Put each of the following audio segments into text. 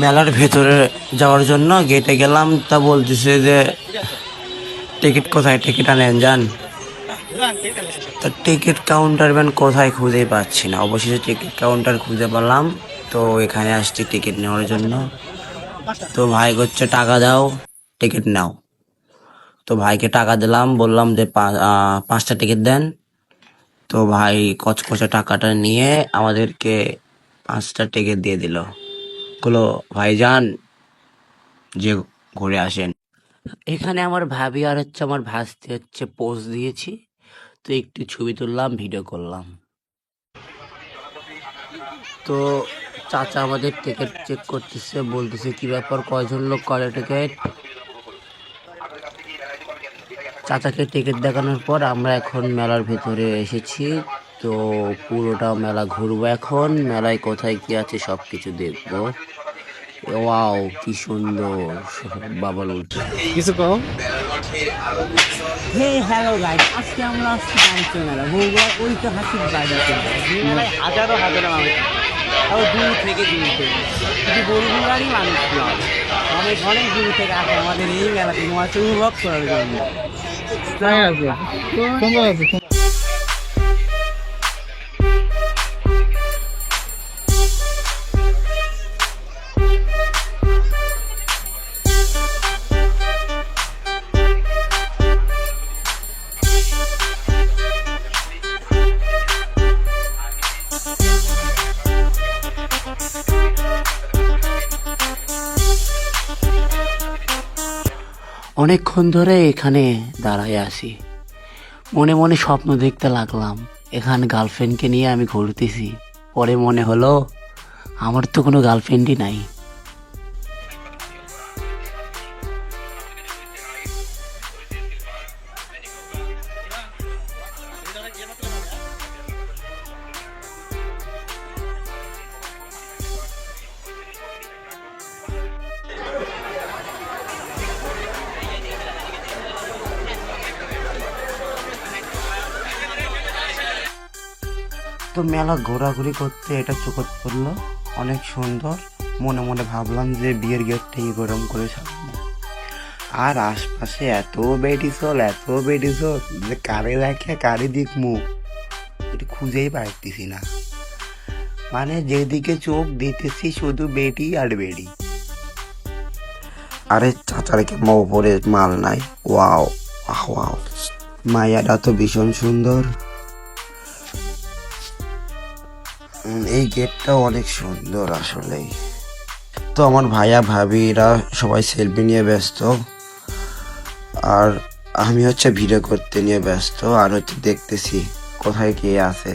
মেলার ভেতরে যাওয়ার জন্য গেটে গেলাম। তা বলতেছে যে টিকিট কোথায়? টিকিট আনেন, যান। তা টিকিট কাউন্টার ম্যান কোথায় খুঁজেই পাচ্ছি না। অবশেষে টিকিট কাউন্টার খুঁজে পেলাম। তো এখানে আসছি টিকিট নেওয়ার জন্য। তো ভাই হচ্ছে, টাকা দাও টিকিট নাও। তো ভাইকে টাকা দিলাম, বললাম যে পাঁচটা টিকিট দেন। তো ভাই কচকচে টাকাটা নিয়ে আমাদেরকে পাঁচটা টিকিট দিয়ে দিল। বলো ভাইজান যে ঘুরে আসেন। এখানে আমার ভাবি আর হচ্ছে আমার ভাসতে হচ্ছে পোস্ট দিয়েছি। তো একটু ছবি তুললাম, ভিডিও করলাম। তো চাচা আমাদের টিকিট চেক করতেছে, বলতেছে কি ব্যাপার, কয়জন লোক করে টিকিট? চাচাকে টিকিট দেখানোর পর আমরা এখন মেলার ভেতরে এসেছি। তো পুরোটা মেলা ঘুরবো এখন। মেলায় কোথায় কি আছে সব কিছু দেখব। ওয়াও কি সুন্দর। বাবা উঠছে। কিছু কম হে হ্যালো গাইস আজকে আমরা আসছি বাণিজ্য মেলা। বাড়িতে মেলায় হাজারো হাজারো মানুষ। তাও দূর থেকে দূর থেকে। শুধু বগুড়ারই মানুষ অনেক অনেক দূর থেকে আসে। আমাদের এই মেলাতে তোমার উপভোগ করার জন্য। অনেকক্ষণ ধরে এখানে দাঁড়ায় আসি মনে মনে স্বপ্ন দেখতে লাগলাম, এখানে গার্লফ্রেন্ডকে নিয়ে আমি ঘুরতেছি। পরে মনে হলো, আমার তো কোনো গার্লফ্রেন্ডই নাই। তো মেলা ঘোরাঘুরি করতে এটা চোখত পড়ল অনেক সুন্দর। মনে মনে ভাবলাম যে বিয়ের গেটটাই গরম করে সামনে আর আশপাশে এত বেডিসল এত বেডিসল যে কারে দেখে কারে দিক মুখ। এটা খুঁজেই পাইতেছি না। মানে যেদিকে চোখ দিতেছি শুধু বেটি আর বেডি। আরে চাচার কেমন উপরে মাল নাই। ওয়াও। মায়াটা তো ভীষণ সুন্দর। এই গেটটা অনেক সুন্দর আসলেই তো আমার ভাইয়া, ভাবিরা সবাই সেলফি নিয়ে ব্যস্ত। আর আমি হচ্ছে ভিডিও করতে নিয়ে ব্যস্ত। আর হচ্ছে দেখতেছি কোথায় কে আছে।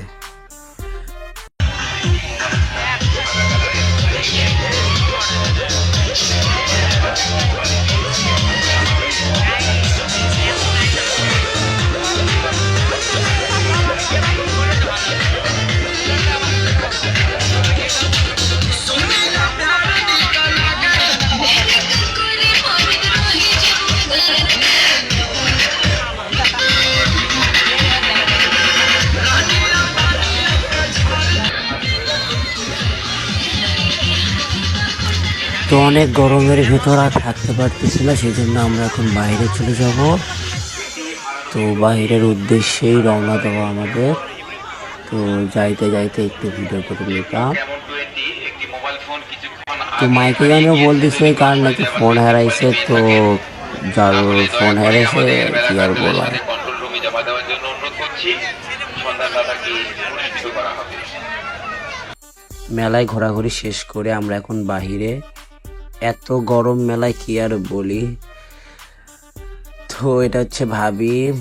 তো অনেক গরমের ভেতর আর থাকতে পারতেছি না সেই জন্য আমরা এখন বাইরে চলে যাব। তো বাইরের উদ্দেশ্যেই রওনা দেওয়া আমাদের। তো যাইতে যাইতে একটু ভিডিও করে নিতাম। তো মাইকে জানিও বলতেছে কার নাকি ফোন হারাইছে, তো যার ফোন হারাইছে, কি আর বলার। মেলায় ঘোরাঘুরি শেষ করে আমরা এখন বাহিরে এত গরম মেলায় কি আর বলি? তো এটা হচ্ছে ভাবি।